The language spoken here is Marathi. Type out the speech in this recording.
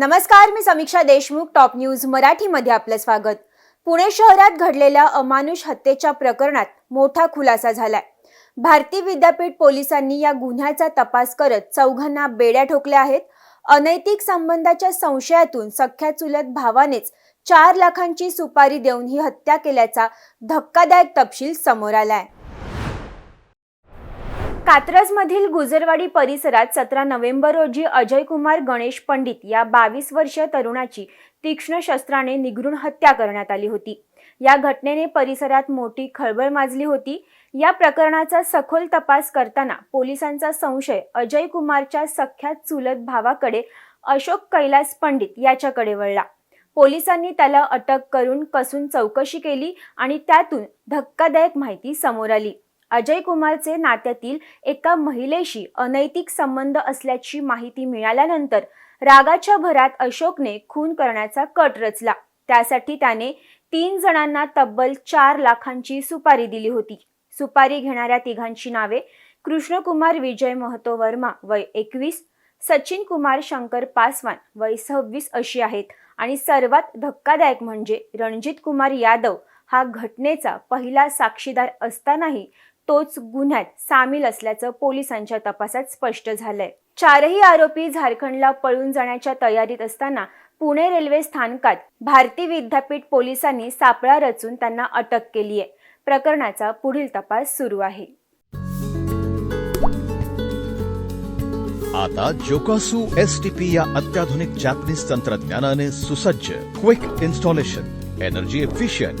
नमस्कार मी समीक्षा देशमुख टॉप न्यूज मराठीमध्ये आपलं स्वागत. पुणे शहरात घडलेल्या अमानुष हत्येच्या प्रकरणात मोठा खुलासा झालाय. भारती विद्यापीठ पोलिसांनी या गुन्ह्याचा तपास करत चौघांना बेड्या ठोकल्या आहेत. अनैतिक संबंधाच्या संशयातून सख्या चुलत भावानेच चार लाखांची सुपारी देऊन ही हत्या केल्याचा धक्कादायक तपशील समोर आलाय. कात्रजमधील गुजरवाडी परिसरात सतरा नोव्हेंबर रोजी अजय कुमार गणेश पंडित या बावीस वर्षीय तरुणाची तीक्ष्ण शस्त्राने निघरून हत्या करण्यात आली होती. या घटनेने परिसरात मोठी खळबळ माजली होती. या प्रकरणाचा सखोल तपास करताना पोलिसांचा संशय अजय कुमारच्या सख्या चुलत भावाकडे अशोक कैलास पंडित याच्याकडे वळला. पोलिसांनी त्याला अटक करून कसून चौकशी केली आणि त्यातून धक्कादायक माहिती समोर आली. अजय कुमारचे नात्यातील एका महिलेशी अनैतिक संबंध असल्याची माहिती मिळाल्यानंतर रागाच्या भरात अशोकने खून करण्याचा कट रचला. त्यासाठी त्याने तीन जणांना तब्बल चार लाखांची सुपारी दिली होती. सुपारी घेणाऱ्या तिघांची नावे कृष्णकुमार विजय महतो वर्मा वय एकवीस सचिन कुमार शंकर पासवान वय सव्वीस अशी आहेत. आणि सर्वात धक्कादायक म्हणजे रणजित कुमार यादव हा घटनेचा पहिला साक्षीदार असतानाही तोच गुन्ह्यात सामील असल्याचं पोलिसांच्या तपासात स्पष्ट झालंय. चारही आरोपी झारखंडला पळून जाण्याच्या तयारीत असताना पुणे रेल्वे स्थानकात भारती विद्यापीठ पोलिसांनी सापळा रचून त्यांना अटक केली आहे. प्रकरणाचा पुढील तपास सुरू आहे. आता जोकासू एस टी पी या अत्याधुनिक जॅपनीज तंत्रज्ञानाने सुसज्ज quick installation energy efficient